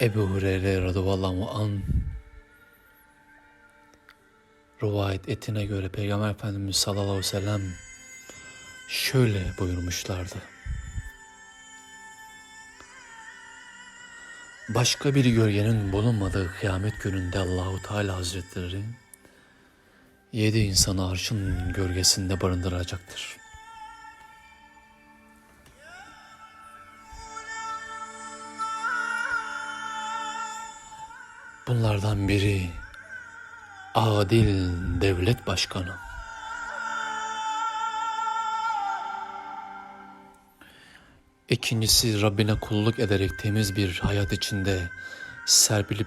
Ebu Hureyre radıyallahu an rivayet etine göre Peygamber Efendimiz sallallahu aleyhi ve sellem şöyle buyurmuşlardı. Başka bir gölgenin bulunmadığı kıyamet gününde Allahu Teala Hazretleri yedi insanı arşın gölgesinde barındıracaktır. Bunlardan biri adil devlet başkanı. İkincisi Rabbine kulluk ederek temiz bir hayat içinde serpilip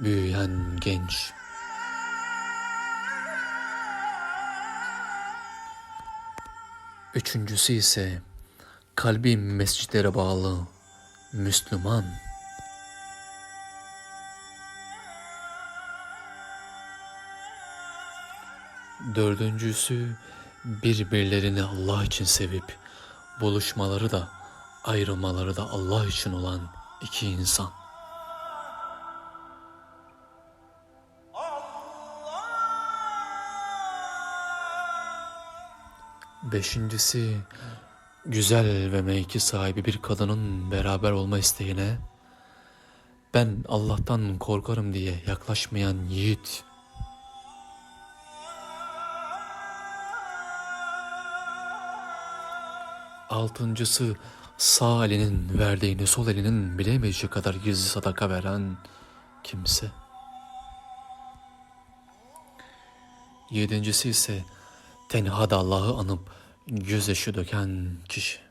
büyüyen genç. Üçüncüsü ise kalbi mescitlere bağlı Müslüman. Dördüncüsü birbirlerini Allah için sevip buluşmaları da ayrılmaları da Allah için olan iki insan. Beşincisi güzel ve mevki sahibi bir kadının beraber olma isteğine ben Allah'tan korkarım diye yaklaşmayan yiğit. Altıncısı sağ elinin verdiğini sol elinin bilemeyeceği kadar gizli sadaka veren kimse. Yedincisi ise tenhada Allah'ı anıp gözyaşı döken kişi.